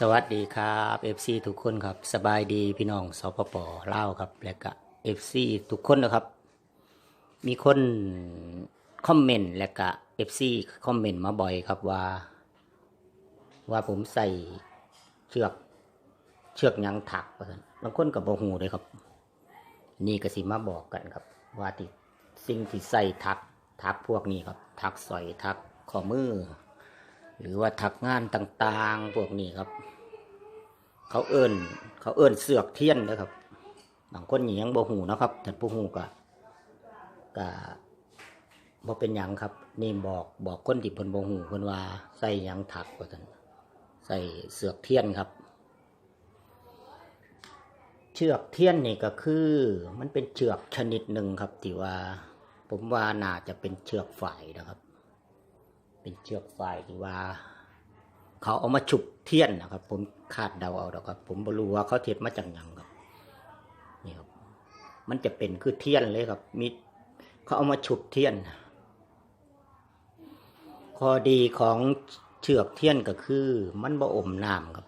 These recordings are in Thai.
สวัสดีครับ FC ทุกคนครับ สบายดีพี่น้องสปปเล่าครับ และก็ FC ทุกคนนะครับ มีคนคอมเมนต์และก็ FC คอมเมนต์มาบ่อยครับว่า ว่าผมใส่เชือกเชือกยังถักบางคนกับโบหูเลยครับ นี่ก็สิมาบอกกันครับ ว่าที่สิ่งที่ใส่ถักถักพวกนี้ครับถักสอยถักข้อมือ หรือว่าถักงานต่างๆ พวกนี้ครับ เขาเอิ้นเขาเอิ้นเสือกเทียนนะครับ บางคนนี่ยังบ่หูนะครับแต่ผู้หูก็ก็บ่เป็นหยังครับ นี่บอกบอกคนที่เพิ่นบ่หูเพิ่นว่าใส่หยังถักว่าซั่นใส่เสือกเทียนครับ เชือกเทียนนี่ก็คือ มันเป็นเชือกชนิดหนึ่งครับที่ว่า ผมว่าน่าจะเป็นเชือกฝ่ายนะครับ เป็นเชือกฝ่ายที่ว่า เขาเอามาฉุบเทียนนะครับ ผมคาดเดาเอาดอกครับ ผมบรู้ว่าเขาเทียนมาจากยังครับนี่ครับ มันจะเป็นคือเทียนเลยครับ มีเขาเอามาฉุบเทียนข้อดีของเชือกเทียนก็คือ มันบ่อมน้ำครับ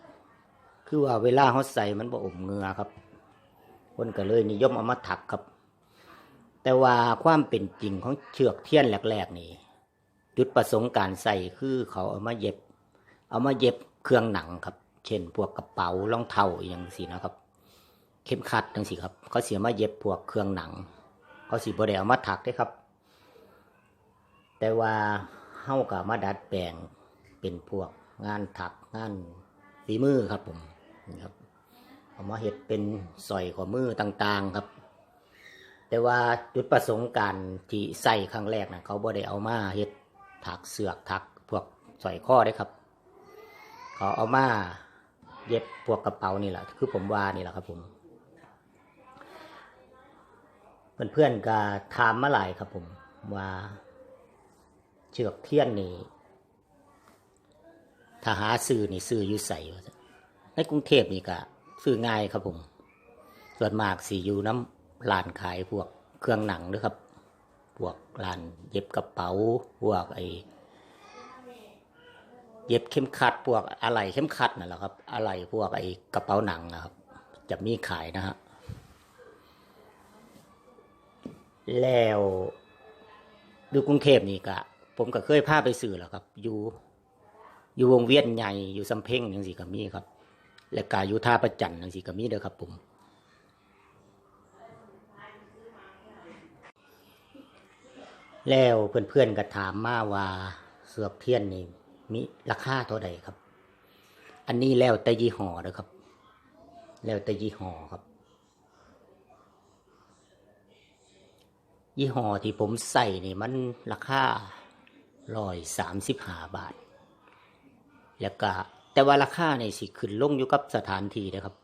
คือว่าเวลาเขาใส่มันบ่อมเงือครับ คนก็เลยนิยมเอามาถักครับ แต่ว่าความเป็นจริงของเชือกเทียนแรกๆนี่ จุดประสงค์การใส่คือเขาเอามาเย็บ เอามาเย็บเครื่องหนังครับ เช่น พวกกระเป๋ารองเท้าอย่างสีนะครับ เข็มขัดจังสีครับ เขาเสียมาเย็บพวกเครื่องหนัง เขาสีบไดเอามาถักได้ครับ แต่ว่าเฮากับมาดัดแปลงเป็นพวกงานถักงานฝีมือครับผมนี่ครับเอามาเห็ดเป็นสอยข้อมือต่างๆครับ แต่ว่าจุดประสงค์การที่ใส่ครั้งแรกนะเขาบ่ได้เอามาเฮ็ด ถักเสือกถักพวกสอยข้อได้ครับ เขาเอามาเย็บพวกกระเป๋านี่แหละคือผมว่านี่แหละครับผมเพื่อนๆก็ถามมาหลายครับผมว่าเชือกเทียนนี่ถ้าหาซื้อนี่ซื้ออยู่ใส่ในกรุงเทพนี่ก็ซื้อง่ายครับผม ส่วนมากสีอยู่น้ำร้านขายพวกเครื่องหนังด้วยครับ พวกร้านเย็บกระเป๋า พวกไอเย็บเข็มขัด พวกอะไรเข้มขัดนั่นแหละครับ อะไรพวกไอกระเป๋าหนังนะครับ จะมีขายนะฮะแล้วดูกรุงเทพนี่กะผมก็เคยพาไปสื่อแล้วครับ อยู่อยู่วงเวียนใหญ่อยู่สำเพ็งอย่างสี่ก็มีครับ และกาอยู่ท่าประจันอย่างสี่ก็มีเด้อครับ ผม แล้วเพื่อนๆก็ถามมาว่าเสือกเทียนนี่มีราคาเท่าใดครับ อันนี้แล้วแต่ยี่ห้อนะครับ แล้วแต่ยี่ห้อครับ ยี่ห้อที่ผมใส่นี่มันราคาร้อยสามสิบห้าบาท แล้วก็แต่ว่าราคาเนี่ยสิขึ้นลงอยู่กับสถานที่นะครับ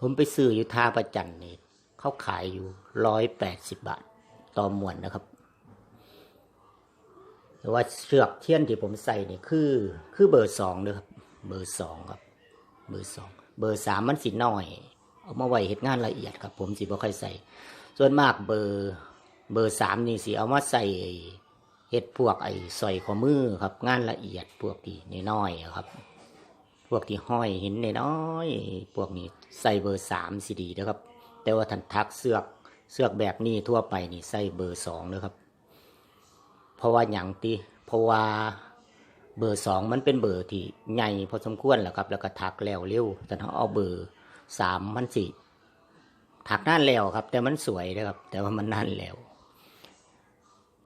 ผมไปซื้ออยู่ท่าประจันนี่เขาขายอยู่ร้อยแปดสิบบาท ต่อมวนนะครับ แต่ว่าเชือกเทียนที่ผมใส่นี่คือ คือเบอร์สองเลยครับ เบอร์สองครับ เบอร์สอง เบอร์สามมันสิน้อย เอามาไว้เห็ดงานละเอียดครับ ผมสิบ่ค่อยใส่ ส่วนมากเบอร์เบอร์สามนี่สิเอามาใส่เห็ดพวกไอ้สอยข้อมือครับ งานละเอียดพวกที่น้อยๆอะครับ พวกที่ห้อยเห็นน้อยพวกนี้ใส่เบอร์สามสิดีนะครับ แต่ว่าทันทักเสือกเสือกแบบนี้ทั่วไปนี่ใส่เบอร์สองนะครับ เพราะว่าอย่างตีเพราะว่าเบอร์สองมันเป็นเบอร์ที่ใหญ่พอสมควรแหละครับ แล้วก็ทักแล้วเร็วแต่ถ้าเอาเบอร์สามมันสิทักนั่นแล้วครับ แต่มันสวยนะครับ แต่ว่ามันนั่นแล้ว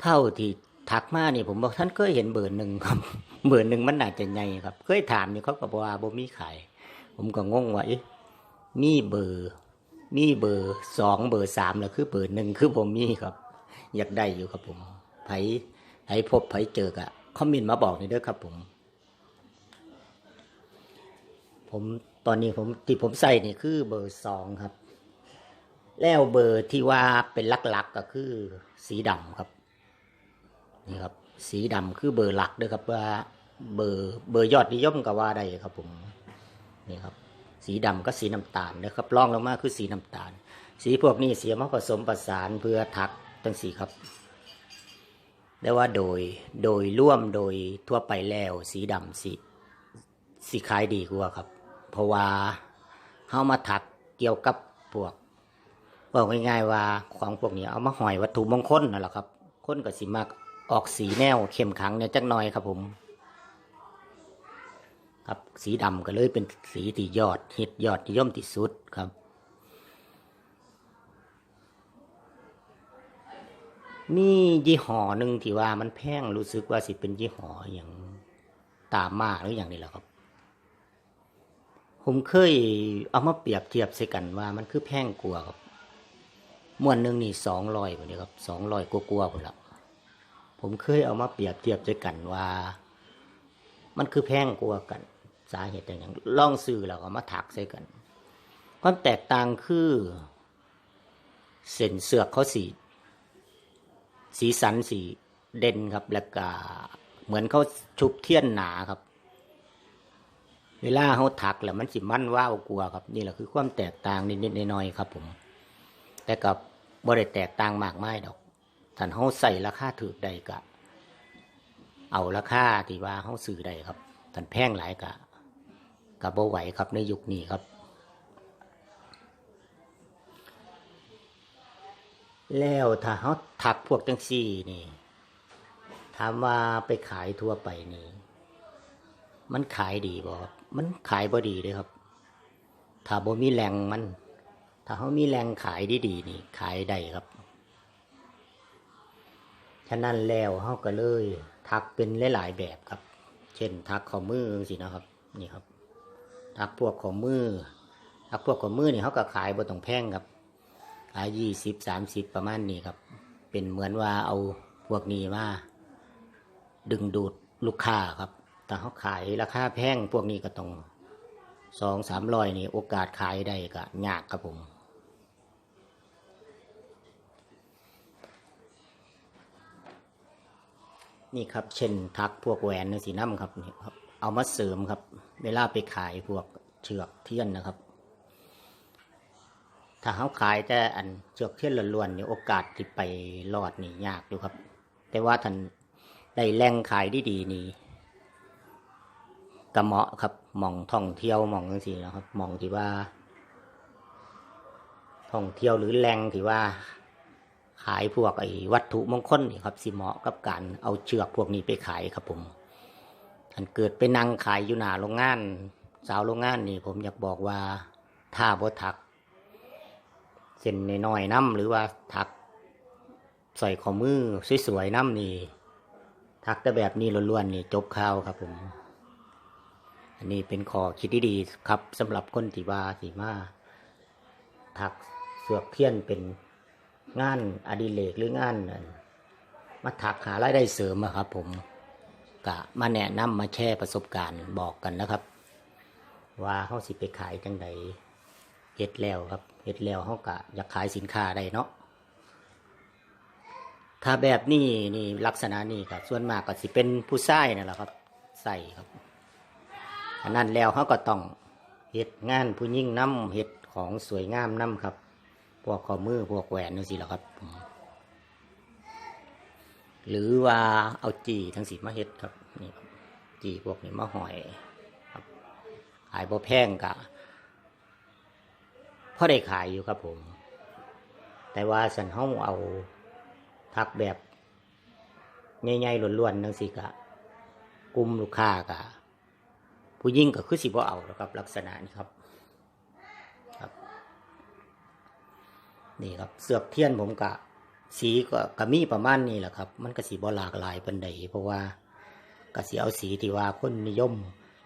เท่าที่ทักมานี่ผมบอกท่านเคยเห็นเบอร์หนึ่งครับ เบอร์หนึ่งมันน่าจะใหญ่ครับ เคยถามนี่เขาก็บอกว่าบ่มีขายผมก็งงว่าเอ๊ะมีเบอร์มีเบอร์สองเบอร์สามแล้วคือเบอร์หนึ่งคือผมมีครับ อยากได้อยู่ครับผมไผ ไผพบไผเจอกะคอมเมนต์มาบอกหนี่อยเด้อครับผม ผมตอนนี้ผมที่ผมใส่นี่คือเบอร์สองครับ แล้วเบอร์ที่ว่าเป็นหลักๆก็คือสีดำครับ นี่ครับ สีดำคือเบอร์หลักเด้อครับว่าเบอร์เบอร์ยอดนิยมก็ว่าได้ครับ ผมนี่ครับ สีดำก็สีน้ำตาลนะครับรองลงมาคือสีน้ำตาล สีพวกนี้เสียมาผสมประสานเพื่อทักตั้งสีครับ แต่ว่าโดยโดยร่วมโดยทั่วไปแล้วสีดำสีสีขายดีกว่าครับ เพราะว่าเฮามาถักเกี่ยวกับพวกบอกง่ายๆว่าของพวกนี้เอามาห้อยวัตถุมงคลนั่นแหละครับ คนก็สิมักออกสีแนวเข้มขังเนี่ยจักหน่อยครับผม ครับสีดำก็เลยเป็นสีที่ยอดฮิตยอดนิยมที่สุดครับ มียี่ห้อหนึ่งที่ว่ามันแพงรู้สึกว่าสิเป็นยี่ห้ออย่างตามมาหรืออย่างนี้แหละครับ ผมเคยเอามาเปรียบเทียบใส่กันว่ามันคือแพงกว่าครับมวนหนึ่งนี่สองร้อยผมเนี่ยครับสองร้อยกว่าๆผมละผมเคยเอามาเปรียบเทียบใส่กันว่า มันคือแพงกว่ากัน สาเหตุอย่างล่องซื้อแล้วก็มาถักใส่กัน ความแตกต่างคือ เส้นเสือกเขาสี สีสันสีเด่นครับ แล้วก็เหมือนเขาชุบเทียนหนาครับ เวลาเขาถักแล้วมันสิมั่นว่าวกลัวครับ นี่แหละคือความแตกต่างนิดๆน่อยๆครับ ผม แต่กับบ่ได้แตกต่างมากมายดอกท่านเขาใส่ราคาถือใดกะ เอาราคาที่ว่าเขาซื้อได้ครับท่านแพงหลายกะกับบ่ไหวครับในยุคนี้ครับ แล้วถ้าเขาถักพวกจังซี่นี่ ถามว่าไปขายทั่วไปนี่ มันขายดีบ่มันขายบ่ดีเลยครับ ถ้าบ่มีแหล่งมัน ถ้าเขามีแหล่งขายดีๆนี่ ขายได้ครับ ฉะนั้นแล้วเขาก็เลย ทักเป็นหลายๆแบบครับ เช่น ทักข้อมือสินะครับ นี่ครับ ทักพวกข้อมือทักพวกข้อมือนี่เขาก็ขายบ่ต้องแพงครับายี่สิบสามสิบประมาณนี้ครับ เป็นเหมือนว่าเอาพวกนี้มาดึงดูดลูกค้าครับ แต่เขาขายราคาแพงพวกนี้ก็ต้องสองสามร้อยนี่โอกาสขายได้ก็ยากครับผมนี่ครับเช่นทักพวกแหวนในสีน้ำครับนี่ครับ เอามาเสริมครับ เวลาไปขายพวกเชือกเทียนนะครับ ถ้าเขาขายแต่อันเชือกเทียนล้วนๆนี่โอกาสที่ไปรอดนี่ยากอยู่ครับ แต่ว่าท่านได้แรงขายดีๆนี่กระเหมาะครับมองท่องเที่ยวมองจังซี่นะครับมองที่ว่า ท่องเที่ยวหรือแรงที่ว่า ขายพวกไอ้วัตถุมงคลนี่ครับสิเหมาะกับการเอาเชือกพวกนี้ไปขายครับผมท่านเกิดไปนั่งขายอยู่หน้าโรงงาน สาวโรงงานนี่ ผมอยากบอกว่าถ้าบ่ทัก ส้นน้อยๆน้ำหรือว่าทักใส่ข้อมือสวยๆน้ำนี่ทักแต่แบบนี้ล้วนๆนี่จบข่าวครับผมอันนี้เป็นข้อคิดดีๆครับสำหรับคนที่ว่าสีมาทักเสือกเทียนเป็นงานอดิเรกหรืองานมาถักหารายได้เสริมอะครับ ผมกะมาแนะนำมาแชร์ประสบการณ์บอกกันนะครับ ว่าเขาสิไปขายจังใด เฮ็ดแล้วครับเฮ็ดแล้วเขาก็อยากขายสินค้าได้เนาะถ้าแบบนี้นี่ลักษณะนี้ครับส่วนมากก็สิเป็นผู้ชายนั่นแหละครับใส่ครับอันนั้นแล้วเขาก็ต้องเฮ็ดงานผู้ยิ่งน้ำเฮ็ดของสวยงามน้ำครับ พวกข้อมือพวกแหวนนี่สิแหละครับ หรือว่าเอาจีทั้งสีมาเฮ็ดครับนี่ครับจีพวกนี้มาหอยครับขายบ่แพงกะ พอได้ขายอยู่ครับผม แต่ว่าสันห้องเอาทักแบบใหญ่ๆล้วนๆนั่งสิกะกลุ่มลูกค้ากะผู้ยิ่งก็คือสิบ่เอาแล้วครับ ลักษณะนี้ครับ ครับ นี่ครับเสือกเทียนผมกะ สีก็กะมีประมาณนี้แหละครับ มันก็สีบ่หลากหลายปันใดเพราะว่ากะสีเอาสีที่ว่าคนนิยม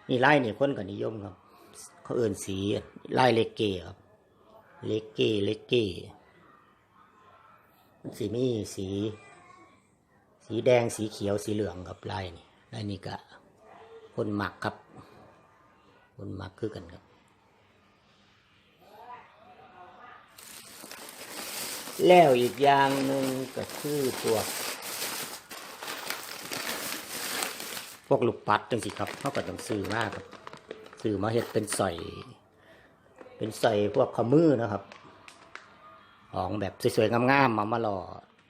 นี่ไล่นี่คนก็นิยมครับ เขาเอื่นสีไล่เลกเกครับ เลกเก้เลกเก้มันสีมีสี สีแดงสีเขียวสีเหลืองครับลายนี่ลายนี่ก็คนหมักครับ คนหมักคือกันครับ แล้วอีกอย่างหนึ่งก็คือพวกพวกลูกปัดจังสิครับเขาก็ต้องซื้อมากครับซื้อมาเห็ดเป็นใส เป็นใส่พวกขมือนะครับ ของแบบสวยๆงามๆมามาหล่อ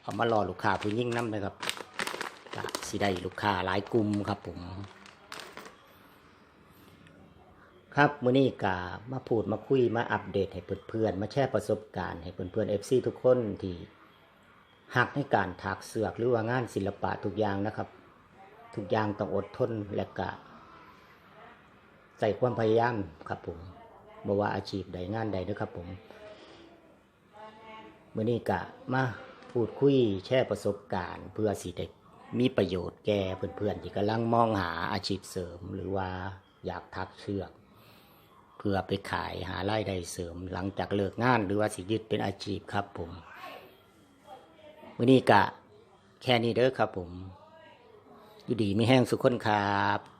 เอามาหล่อลูกค้าผู้ยิ่งน้ำนะครับสิได้ลูกค้าหลายกลุ่มครับผม ครับมื้อนี้ก็มาพูดมาคุยมาอัปเดตให้เพื่อนๆมาแชร์ประสบการณ์ให้เพื่อนๆ FC ทุกคนที่หักในการถักเสือกหรือว่างานศิลปะทุกอย่างนะครับ ทุกอย่างต้องอดทนและก็ใส่ความพยายามครับผม บ่ว่าอาชีพใดงานใดเด้อครับผมมื้อนี้ก็มาพูดคุยแชร์ประสบการณ์ เพื่อสิได้มีประโยชน์แก่เพื่อนๆที่กำลังมองหาอาชีพเสริม หรือว่าอยากทักเชือก เพื่อไปขายหารายได้เสริม หลังจากเลิกงานหรือว่าสิยึดเป็นอาชีพครับผมมื้อนี้กะแค่นี้เด้อครับผม อยู่ดีไม่แห้งสุขคนครับ